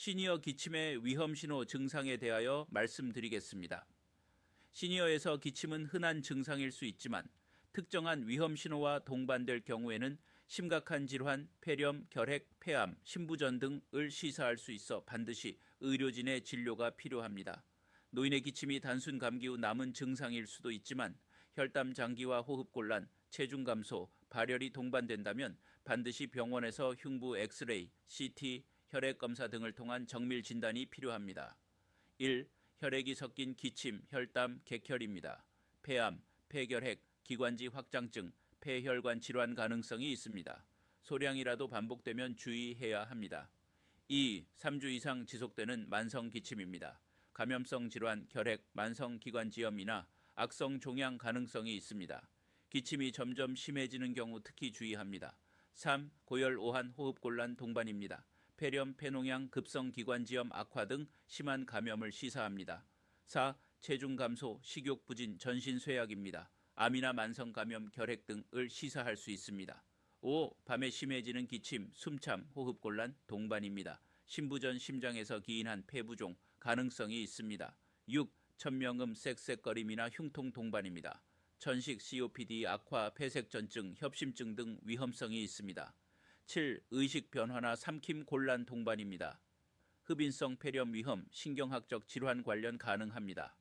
시니어 기침의 위험 신호 증상에 대하여 말씀드리겠습니다. 시니어에서 기침은 흔한 증상일 수 있지만 특정한 위험 신호와 동반될 경우에는 심각한 질환, 폐렴, 결핵, 폐암, 신부전 등을 시사할 수 있어 반드시 의료진의 진료가 필요합니다. 노인의 기침이 단순 감기 후 남은 증상일 수도 있지만 혈담 장기와 호흡 곤란, 체중 감소, 발열이 동반된다면 반드시 병원에서 흉부 엑스레이, CT, 혈액 검사 등을 통한 정밀 진단이 필요합니다. 1. 혈액이 섞인 기침, 혈담, 객혈입니다. 폐암, 폐결핵, 기관지 확장증, 폐혈관 질환 가능성이 있습니다. 소량이라도 반복되면 주의해야 합니다. 2. 3주 이상 지속되는 만성 기침입니다. 감염성 질환, 결핵, 만성 기관지염이나 악성 종양 가능성이 있습니다. 기침이 점점 심해지는 경우 특히 주의합니다. 3. 고열, 오한, 호흡곤란 동반입니다. 폐렴, 폐농양, 급성 기관지염 악화 등 심한 감염을 시사합니다. 4. 체중 감소, 식욕 부진, 전신 쇠약입니다. 암이나 만성 감염, 결핵 등을 시사할 수 있습니다. 5. 밤에 심해지는 기침, 숨참, 호흡곤란 동반입니다. 신부전 심장에서 기인한 폐부종 가능성이 있습니다. 6. 천명음, 쌕쌕거림이나 흉통 동반입니다. 천식, COPD, 악화, 폐색전증, 협심증 등 위험성이 있습니다. 7. 의식 변화나 삼킴 곤란 동반입니다. 흡인성 폐렴 위험, 신경학적 질환 관련 가능합니다.